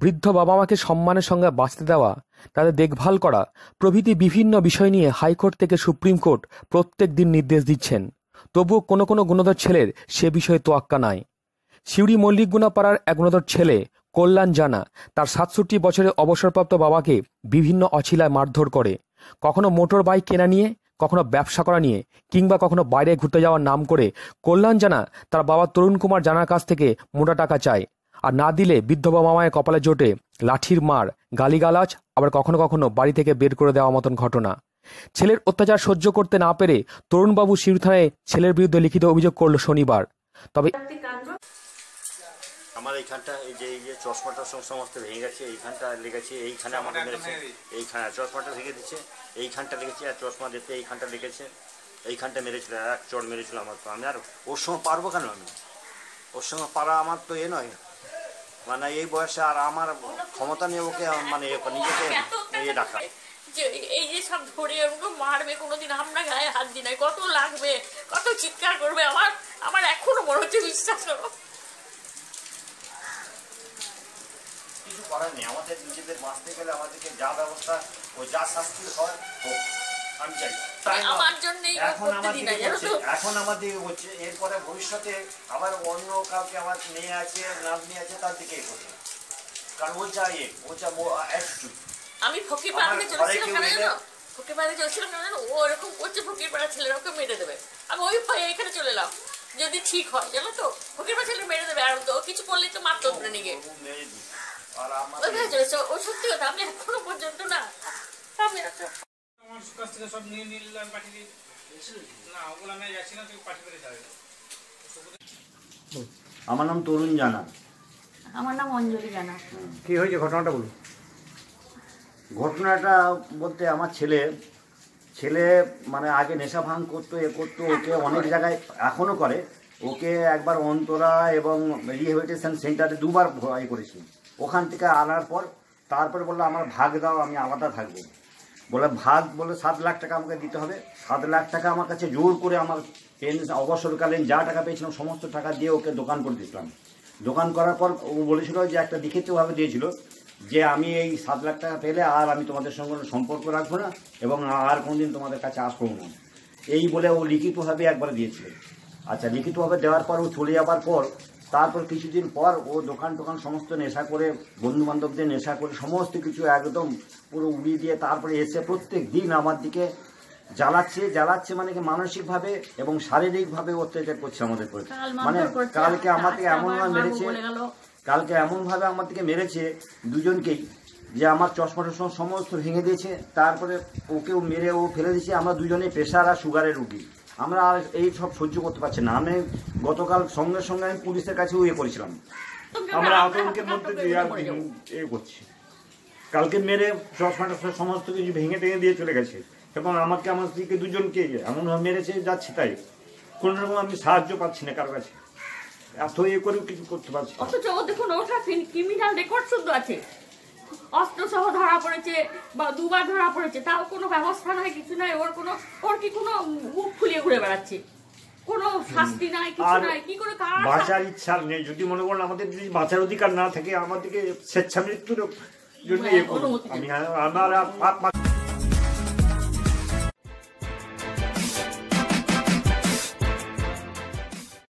বৃদ্ধ বাবা মাকে সম্মানের সঙ্গে বাঁচতে দেওয়া, তাদের দেখভাল করা, প্রভৃতি বিভিন্ন বিষয় নিয়ে হাইকোর্ট থেকে সুপ্রিম কোর্ট প্রত্যেক দিন নির্দেশ দিচ্ছেন। তবুও কোনো কোনো গুণধর ছেলের সে বিষয়ে তোয়াক্কা নাই। সিউড়ি মল্লিক গুণাপাড়ার এক গুণধর ছেলে, কল্যাণ জানা, তার সাতষট্টি বছরের অবসরপ্রাপ্ত বাবাকে বিভিন্ন অছিলায় মারধর করে। কখনো মোটর বাইক কেনা নিয়ে, কখনো ব্যবসা করা নিয়ে, কিংবা কখনো বাইরে ঘুরতে যাওয়ার নাম করে, কল্যাণ জানা, তার বাবা তরুণ কুমার জানার কাছ থেকে মোটা টাকা চায়। আর না দিলে বৃদ্ধ বাবা মায়ের কপালে জোটে লাঠির মার গালিগালাজ আবার কখনো কখনো বাড়ি থেকে বের করে দেওয়া মতন ঘটনা। ছেলের অত্যাচার সহ্য করতে না পেরে তরুণবাবু থানায় ছেলের বিরুদ্ধে লিখিত অভিযোগ করল শনিবার। তবে আমার এইখানটা এই যে এই যে চশমাটা সমস্ত ভেঙে গেছে এইখানটা লেগেছে এইখানে আমাকে মেরেছে এইখানে চশমাটা ভেঙে দিচ্ছে এইখানটা লেগেছে আর চশমা দিতে এইখানটা লেগেছে এইখানটা মেরেছিল এক চড় মেরেছিল আমার তো। আমি আর ওর সঙ্গে পারব কেন আমি? ওর সঙ্গে পারা আমার তো এ নয়। মানে এই বয়সে আর আমার ক্ষমতা নিয়ে ওকে মানে নিজেকে ইয়ে রাখা যে এই যে সব ধরে ওগুলো মারবে কোনোদিন আমরা গায়ে হাত দিই নাই কত লাগবে কত চিৎকার করবে আমার আমার এখনও মনে হচ্ছে বিশ্বাস করো। কিছু করার নেই আমাদের নিজেদের বাঁচতে গেলে আমাদেরকে যা ব্যবস্থা ও যা শাস্তি হয় হোক আমি চাই। তাই আমার জন্যই ও এখন আমার দিকে হচ্ছে, এখন আমার দিকে হচ্ছে এরপরে ভবিষ্যতে আবার অন্য কাউকে আমার মেয়ে আছে নাতনি আছে তার দিকে কারণ ও চাই এ, ও চা আমি ফকির পাড়াতে চলেছিলাম কেন জানো? ফকির পাড়াতে চলেছিলাম কেন জানো? ও এরকম করছে ফকির পাড়া ছেলেরা ওকে মেরে দেবে। আমি ওই ভয়ে এখানে চলে এলাম যদি ঠিক হয় জানো তো? ফকির পাড়া ছেলে মেরে দেবে আর তো কিছু করলেই তো মারতো নিয়ে। ও সত্যি কথা আমি এখনও পর্যন্ত না আমি আমার কাছ থেকে সব নিয়ে নিলাম পাঠিয়ে আমার নাম তরুণ জানা। আমার নাম অঞ্জলি জানা। কি হয়েছে ঘটনাটা বলুন। ঘটনাটা বলতে আমার ছেলে ছেলে মানে আগে নেশা ভাঙ করতো এ করতো ওকে অনেক জায়গায় এখনও করে। ওকে একবার অন্তরা এবং রিহেবিলিটেশন সেন্টারে দুবার ভয় করেছি। ওখান থেকে আনার পর তারপরে বলল আমার ভাগ দাও আমি আলাদা থাকব। বলে ভাগ বলে সাত লাখ টাকা আমাকে দিতে হবে। সাত লাখ টাকা আমার কাছে জোর করে আমার পেনশন অবসরকালীন যা টাকা পেয়েছিলাম, সমস্ত টাকা দিয়ে ওকে দোকান করে দিয়েছিলাম। দোকান করার পর ও বলেছিল যে একটা লিখিতভাবে দিয়েছিল যে আমি এই সাত লাখ টাকা পেলে আর আমি তোমাদের সঙ্গে সম্পর্ক রাখব না এবং আর কোনোদিন তোমাদের কাছে আসব না। এই বলে ও লিখিতভাবে একবার দিয়েছিল। আচ্ছা লিখিতভাবে দেওয়ার পর ও চলে যাবার পর তারপর কিছুদিন পর ও দোকান টোকান সমস্ত নেশা করে বন্ধু বান্ধবদের নেশা করে সমস্ত কিছু একদম পুরো উড়িয়ে দিয়ে তারপরে এসে প্রত্যেক দিন আমার দিকে জ্বালাচ্ছে জ্বালাচ্ছে মানে কি মানসিকভাবে এবং শারীরিকভাবে অত্যাচার করছে আমাদের কাল মানে কালকে আমাকে আজকে এমন আবার মেরেছে। কালকে এমনভাবে আমার দিকে মেরেছে দুজনকেই যে আমার চশমা টশমা সমস্ত ভেঙে দিয়েছে তারপরে ওকেও মেরে ও ফেলে দিয়েছে। আমরা দুজনে প্রেশার আর সুগারের রুগী। আমরা আর এই সব সহ্য করতে পারছি না। আমি গতকাল সঙ্গে সঙ্গে আমি পুলিশের কাছেও ইয়ে করেছিলাম। আমরা আতঙ্কের মধ্যে এ করছি। কালকে মেরে চশমা টশমা সমস্ত কিছু ভেঙে টেঙে দিয়ে চলে গেছে। এবং আমাকে, আমার স্ত্রীকে, দুজনকে এমনভাবে মেরেছে, যাচ্ছে তাই। কোনো রকম আমি সাহায্য পাচ্ছি না কারও কাছে। এত ইয়ে করেও কিছু করতে পারছি। অথচ দেখুন ক্রিমিনাল রেকর্ড আছে। অস্ত্র সহ ধরা পড়েছে বা দুবার ধরা পড়েছে তাও কোনো ব্যবস্থা নাই কিছু নাই ওর কোনো ওর কি কোনো মুখ ফুলিয়ে ঘুরে বেড়াচ্ছে? কোনো শাস্তি নাই কিছু নাই কি করে কার বাঁচার ইচ্ছা নেই। যদি মনে করেন আমাদের যদি বাঁচার অধিকার না থাকে আমাদেরকে জন্য আমার